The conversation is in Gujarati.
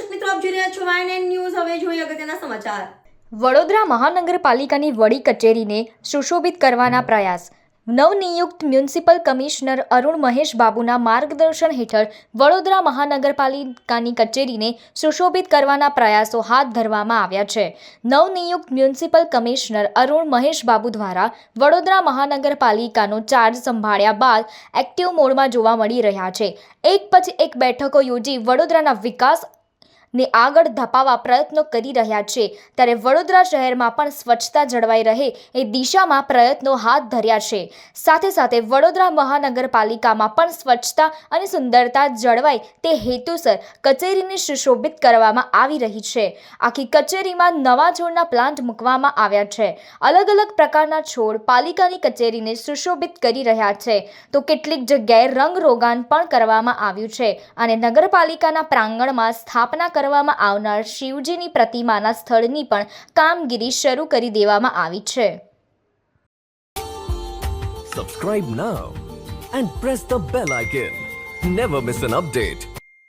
આપ જોઈ રહ્યા છો વાયન ન્યૂઝ હવે જોઈએ અગત્યના સમાચાર. વડોદરા મહાનગરપાલિકાની વડી કચેરીને સુશોભિત કરવાના પ્રયાસ. નવનિયુક્ત મ્યુનિસિપલ કમિશનર અરુણ મહેશ બાબુના માર્ગદર્શન હેઠળ વડોદરા મહાનગરપાલિકાની કચેરીને સુશોભિત કરવાના પ્રયાસો હાથ ધરવામાં આવ્યા છે. નવનિયુક્ત મ્યુનિસિપલ કમિશનર અરુણ મહેશ બાબુ દ્વારા વડોદરા મહાનગરપાલિકાનો ચાર્જ સંભાળ્યા બાદ એક્ટિવ મોડમાં જોવા મળી રહ્યા છે. એક પછી એક બેઠકો યોજી વડોદરાના વિકાસ ને આગળ ધપાવવા પ્રયત્નો કરી રહ્યા છે. ત્યારે વડોદરા શહેરમાં પણ સ્વચ્છતા જળવાઈ રહે એ દિશામાં પ્રયત્નો હાથ ધર્યા છે. સાથે સાથે વડોદરા મહાનગરપાલિકામાં પણ સ્વચ્છતા અને સુંદરતા જળવાય તે હેતુસર કચેરીને સુશોભિત કરવામાં આવી રહી છે. આખી કચેરીમાં નવા છોડના પ્લાન્ટ મૂકવામાં આવ્યા છે. અલગ અલગ પ્રકારના છોડ પાલિકાની કચેરીને સુશોભિત કરી રહ્યા છે. તો કેટલીક જગ્યાએ રંગરોગાન પણ કરવામાં આવ્યું છે અને નગરપાલિકાના પ્રાંગણમાં સ્થાપના કરવામાં આવનાર શિવજીની પ્રતિમાના સ્થળની પણ કામગીરી શરૂ કરી દેવામાં આવી છે Subscribe now and press the bell icon. Never miss an update.